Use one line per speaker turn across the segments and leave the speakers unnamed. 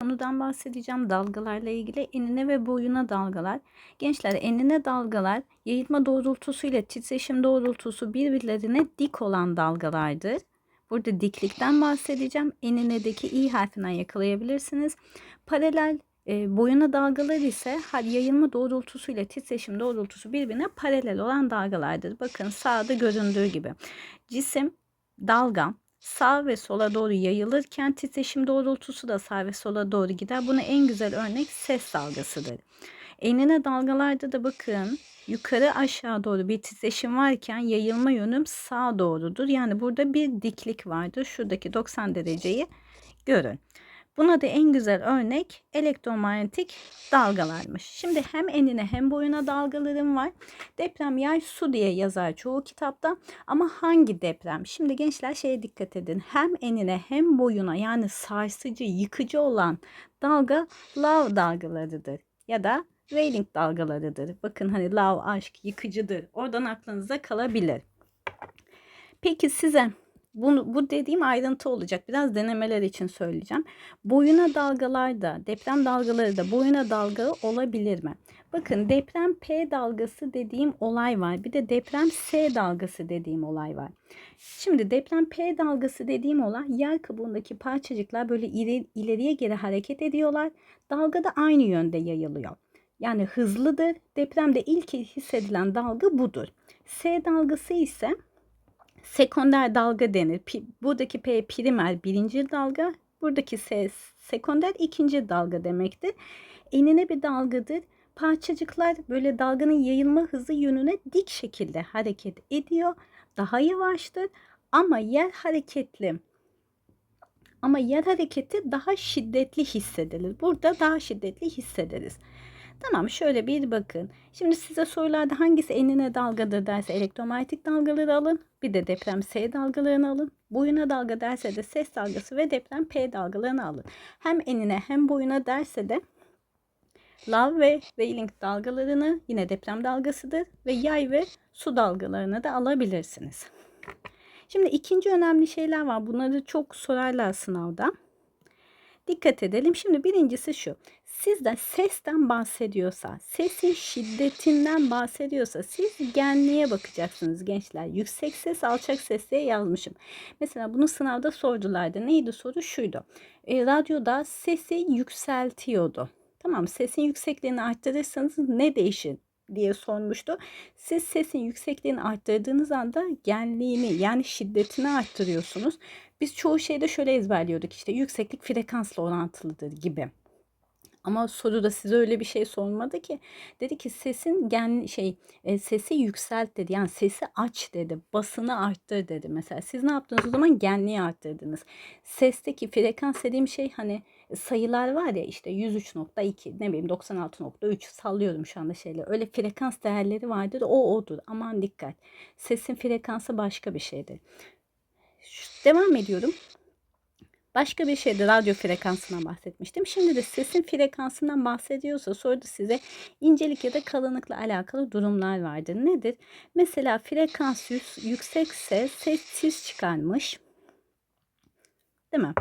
konudan bahsedeceğim. Dalgalarla ilgili enine ve boyuna dalgalar. Gençler enine dalgalar yayılma doğrultusu ile titreşim doğrultusu birbirlerine dik olan dalgalardır. Burada diklikten bahsedeceğim. Eninedeki i harfinden yakalayabilirsiniz. Paralel e, boyuna dalgalar ise hadi yayılma doğrultusu ile titreşim doğrultusu birbirine paralel olan dalgalardır. Bakın sağda göründüğü gibi. Cisim dalga sağ ve sola doğru yayılırken titreşim doğrultusu da sağ ve sola doğru gider. Buna en güzel örnek ses dalgasıdır. Enine dalgalarda da bakın yukarı aşağı doğru bir titreşim varken yayılma yönüm sağ doğrudur. Yani burada bir diklik vardır. Şuradaki 90 dereceyi görün. Buna da en güzel örnek elektromanyetik dalgalarmış. Şimdi hem enine hem boyuna dalgalarım var. Deprem yay su diye yazar çoğu kitapta. Ama hangi deprem? Şimdi gençler şeye dikkat edin. Hem enine hem boyuna yani sarsıcı, yıkıcı olan dalga lav dalgalarıdır. Ya da Railing dalgalarıdır. Bakın hani lav, aşk, yıkıcıdır. Oradan aklınıza kalabilir. Peki size bunu, bu dediğim ayrıntı olacak. Biraz denemeler için söyleyeceğim. Boyuna dalgalar da, deprem dalgaları da boyuna dalga olabilir mi? Bakın deprem P dalgası dediğim olay var. Bir de deprem S dalgası dediğim olay var. Şimdi deprem P dalgası dediğim olay yer kabuğundaki parçacıklar böyle ileri, ileriye geri hareket ediyorlar. Dalga da aynı yönde yayılıyor. Yani hızlıdır. Depremde ilk hissedilen dalga budur. S dalgası ise sekonder dalga denir. Buradaki P primer birinci dalga, buradaki S sekonder ikinci dalga demektir. Enine bir dalgadır. Parçacıklar böyle dalganın yayılma hızı yönüne dik şekilde hareket ediyor. Daha yavaştır ama yer hareketli. Ama yer hareketi daha şiddetli hissedilir. Burada daha şiddetli hissederiz. Tamam şöyle bir bakın. Şimdi size sorularda hangisi enine dalgadır derse elektromanyetik dalgaları alın. Bir de deprem S dalgalarını alın. Boyuna dalga derse de ses dalgası ve deprem P dalgalarını alın. Hem enine hem boyuna derse de lav ve railing dalgalarını yine deprem dalgasıdır ve yay ve su dalgalarını da alabilirsiniz. Şimdi ikinci önemli şeyler var. Bunları çok sorarlar sınavda. Dikkat edelim. Şimdi birincisi şu. Sizde sesten bahsediyorsa, sesin şiddetinden bahsediyorsa siz genliğe bakacaksınız gençler. Yüksek ses, alçak ses diye yazmışım. Mesela bunu sınavda sordulardı. Neydi soru? Şuydu. E, radyoda sesi yükseltiyordu. Tamam sesin yüksekliğini arttırırsanız ne değişir? Diye sormuştu. Siz sesin yüksekliğini arttırdığınız anda genliğini yani şiddetini arttırıyorsunuz. Biz çoğu şeyde şöyle ezberliyorduk işte yükseklik frekansla orantılıdır gibi. Ama soruda size öyle bir şey sormadı ki. Dedi ki sesin gen şey e, sesi yükselt dedi. Yani sesi aç dedi. Basını arttır dedi. Mesela siz ne yaptınız o zaman genliği arttırdınız. Sesteki frekans dediğim şey hani sayılar var ya işte 103.2 ne bileyim 96.3 sallıyorum şu anda şeyler. Öyle frekans değerleri vardır. O odur. Aman dikkat. Sesin frekansı başka bir şeydir. Devam ediyorum. Başka bir şeyde radyo frekansından bahsetmiştim. Şimdi de sesin frekansından bahsediyorsa soruda size incelik ya da kalınlıkla alakalı durumlar vardır. Nedir? Mesela frekans yüksekse ses tiz çıkarmış. Değil mi?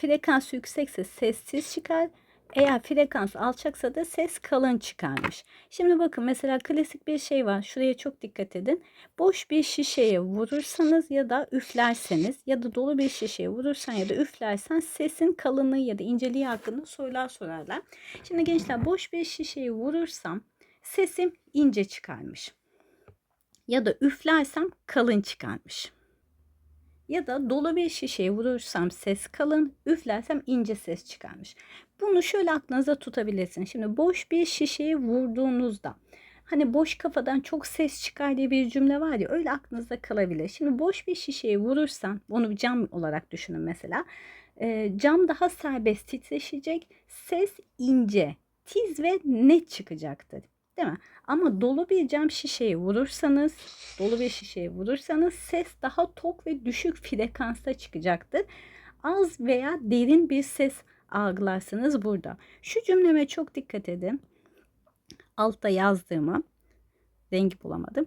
Frekans yüksekse sessiz çıkar. Eğer frekans alçaksa da ses kalın çıkarmış. Şimdi bakın mesela klasik bir şey var. Şuraya çok dikkat edin. Boş bir şişeye vurursanız ya da üflerseniz ya da dolu bir şişeye vurursan ya da üflersen sesin kalınlığı ya da inceliği hakkında sorular sorarlar. Şimdi gençler boş bir şişeyi vurursam sesim ince çıkarmış. Ya da üflersem kalın çıkarmış ya da dolu bir şişeye vurursam ses kalın, üflersem ince ses çıkarmış. Bunu şöyle aklınıza tutabilirsin. Şimdi boş bir şişeye vurduğunuzda hani boş kafadan çok ses çıkar diye bir cümle var ya öyle aklınızda kalabilir. Şimdi boş bir şişeye vurursan bunu cam olarak düşünün mesela. E, cam daha serbest titreşecek. Ses ince, tiz ve net çıkacaktır. Değil mi? Ama dolu bir cam şişeye vurursanız, dolu bir şişeye vurursanız ses daha tok ve düşük frekansta çıkacaktır. Az veya derin bir ses algılarsınız burada. Şu cümleme çok dikkat edin. Altta yazdığımı rengi bulamadım.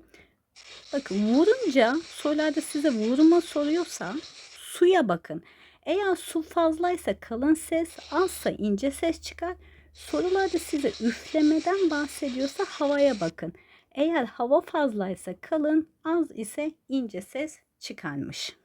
Bakın vurunca sorularda size vurma soruyorsa suya bakın. Eğer su fazlaysa kalın ses, azsa ince ses çıkar. Sorularda size üflemeden bahsediyorsa havaya bakın. Eğer hava fazlaysa kalın, az ise ince ses çıkarmış.